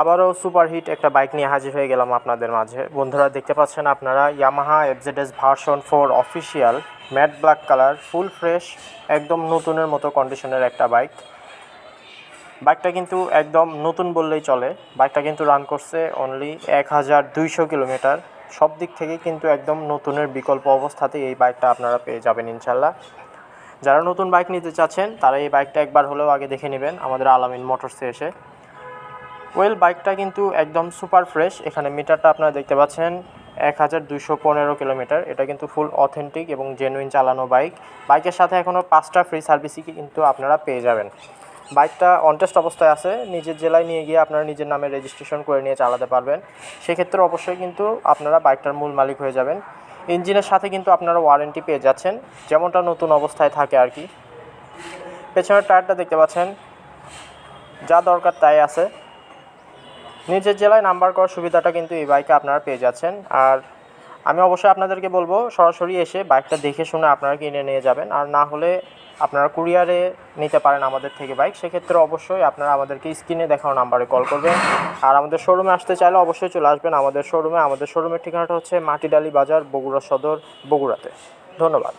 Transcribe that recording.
আবারও সুপারহিট একটা বাইক নিয়ে হাজির হয়ে গেলাম আপনাদের মাঝে। বন্ধুরা, দেখতে পাচ্ছেন আপনারা Yamaha FZS version four official matte black colour full fresh একদম নতুনের মতো কন্ডিশনের একটা বাইক। বাইকটা কিন্তু একদম নতুন বললেই চলে। বাইকটা কিন্তু রান করছে অনলি এক হাজার দুইশো কিলোমিটার। সব দিক থেকে কিন্তু একদম নতুনের বিকল্প অবস্থাতেই এই বাইকটা আপনারা পেয়ে যাবেন ইনশাল্লাহ যারা নতুন বাইক নিতে চাচ্ছেন, তারা এই বাইকটা একবার হলেও আগে দেখে নেবেন। আমাদের আলামিন মোটরসে এসে ওয়েল বাইকটা কিন্তু একদম সুপার ফ্রেশ এখানে মিটারটা আপনারা দেখতে পাচ্ছেন, এক হাজার দুশো পনেরো কিলোমিটার এটা কিন্তু ফুল অথেন্টিক এবং জেনুইন চালানো বাইক বাইকের সাথে এখনও পাঁচটা ফ্রি সার্ভিসই কিন্তু আপনারা পেয়ে যাবেন। বাইকটা অনটেস্ট অবস্থায় আছে। নিজের জেলায় নিয়ে গিয়ে আপনারা নিজের নামে রেজিস্ট্রেশন করে নিয়ে চালাতে পারবেন। সেক্ষেত্রে অবশ্যই কিন্তু আপনারা বাইকটার মূল মালিক হয়ে যাবেন। ইঞ্জিনের সাথে কিন্তু আপনারা ওয়ারেন্টি পেয়ে যাচ্ছেন। যেমনটা নতুন অবস্থায় থাকে আর কি। পেছনের টায়ারটা দেখতে পাচ্ছেন। যা দরকার তাই আছে। নিজের জেলায় নাম্বার করার সুবিধাটা কিন্তু এই বাইকে আপনারা পেয়ে যাচ্ছেন। আর আমি অবশ্যই আপনাদেরকে বলব, সরাসরি এসে বাইকটা দেখে শুনে আপনারা কিনে নিয়ে যাবেন। আর না হলে আপনারা কুরিয়ারে নিতে পারেন আমাদের থেকে বাইক সেক্ষেত্রে অবশ্যই আপনারা আমাদেরকে স্ক্রিনে দেখানো নাম্বারে কল করবেন। আর আমাদের শোরুমে আসতে চাইলে অবশ্যই চলে আসবেন আমাদের শোরুমে আমাদের শোরুমের ঠিকানাটা হচ্ছে মাটিডালি বাজার, বগুড়া সদর, বগুড়াতে। ধন্যবাদ।